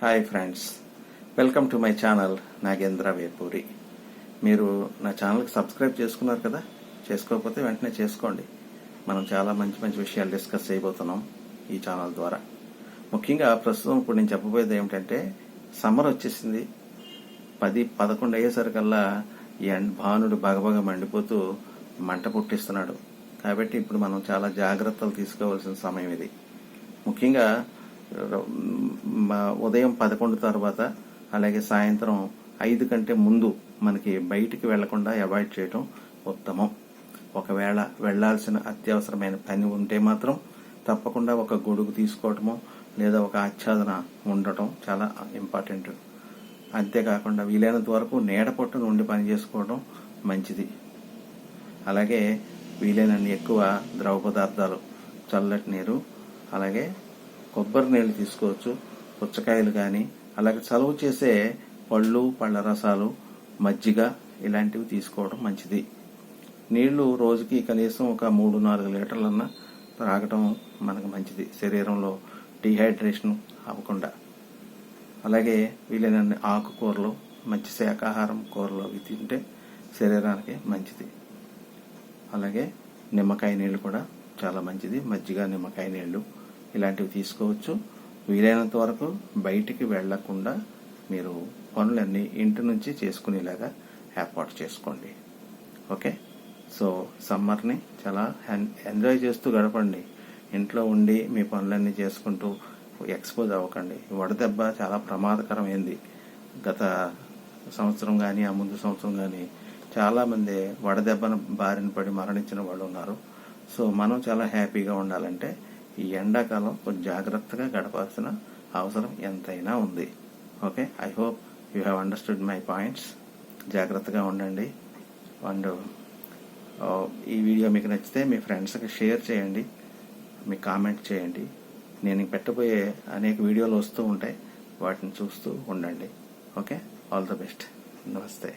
Hi friends welcome to my channel Nagendra Vepuri మీరు నా ఛానల్కి సబ్స్క్రైబ్ చేసుకున్నారు కదా? చేసుకోకపోతే వెంటనే చేసుకోండి. మనం చాలా మంచి మంచి విషయాలు డిస్కస్ చేయబోతున్నాం ఈ ఛానల్ ద్వారా. ముఖ్యంగా ప్రస్తుతం ఇప్పుడు నేను చెప్పబోయేది ఏమిటంటే సమ్మర్ వచ్చేసింది. పది పదకొండు అయ్యేసరికల్లా ఈ ఎండ భానుడు బగబగ మండిపోతూ మంట పుట్టిస్తున్నాడు. కాబట్టి ఇప్పుడు మనం చాలా జాగ్రత్తలు తీసుకోవాల్సిన సమయం ఇది. ముఖ్యంగా ఉదయం పదకొండు తర్వాత అలాగే సాయంత్రం ఐదు కంటే ముందు మనకి బయటికి వెళ్ళకుండా అవాయిడ్ చేయటం ఉత్తమం. ఒకవేళ వెళ్ళాల్సిన అత్యవసరమైన పని ఉంటే మాత్రం తప్పకుండా ఒక గొడుగు తీసుకోవటము లేదా ఒక ఆచ్ఛాదన ఉండటం చాలా ఇంపార్టెంట్. అంతేకాకుండా వీలైనంత వరకు నీడ పట్టున ఉండి పని చేసుకోవడం మంచిది. అలాగే వీలైనన్ని ఎక్కువ ద్రవ పదార్థాలు చల్లటి నీరు అలాగే కొబ్బరి నీళ్ళు తీసుకోవచ్చు పుచ్చకాయలు కానీ అలాగే చలువ చేసే పళ్ళు పళ్ళ రసాలు మజ్జిగ ఇలాంటివి తీసుకోవడం మంచిది. నీళ్ళు రోజుకి కనీసం ఒక మూడు నాలుగు లీటర్లన్నా త్రాగటం మనకు మంచిది. శరీరంలో డిహైడ్రేషన్ అవ్వకుండా. అలాగే వీలైనన్ని ఆకుకూరలు మంచి శాకాహారం కూరలు అవి తింటే శరీరానికి మంచిది. అలాగే నిమ్మకాయ నీళ్ళు కూడా చాలా మంచిది. మజ్జిగ నిమ్మకాయ నీళ్ళు ఇలాంటివి తీసుకోవచ్చు. వీలైనంత వరకు బయటికి వెళ్ళకుండా మీరు పనులన్నీ ఇంటి నుంచి చేసుకునేలాగా ఏర్పాటు చేసుకోండి. ఓకే? సో సమ్మర్ని చాలా ఎంజాయ్ చేస్తూ గడపండి. ఇంట్లో ఉండి మీ పనులన్నీ చేసుకుంటూ ఎక్స్పోజ్ అవ్వకండి. వడదెబ్బ చాలా ప్రమాదకరమైంది. గత సంవత్సరం కానీ ఆ ముందు సంవత్సరం కానీ చాలామంది వడదెబ్బను బారిన పడి మరణించిన వాళ్ళు ఉన్నారు. సో మనం చాలా హ్యాపీగా ఉండాలంటే ఈ ఎండాకాలం కొంచెం జాగ్రత్తగా గడపాల్సిన అవసరం ఎంతైనా ఉంది. Okay? I hope you have understood my points జాగ్రత్తగా ఉండండి. అండ్ ఈ వీడియో మీకు నచ్చితే మీ ఫ్రెండ్స్కి షేర్ చేయండి. మీ కామెంట్ చేయండి. నేను పెట్టబోయే అనేక వీడియోలు వస్తూ ఉంటాయి. వాటిని చూస్తూ ఉండండి. ఓకే? ఆల్ ద బెస్ట్ నమస్తే.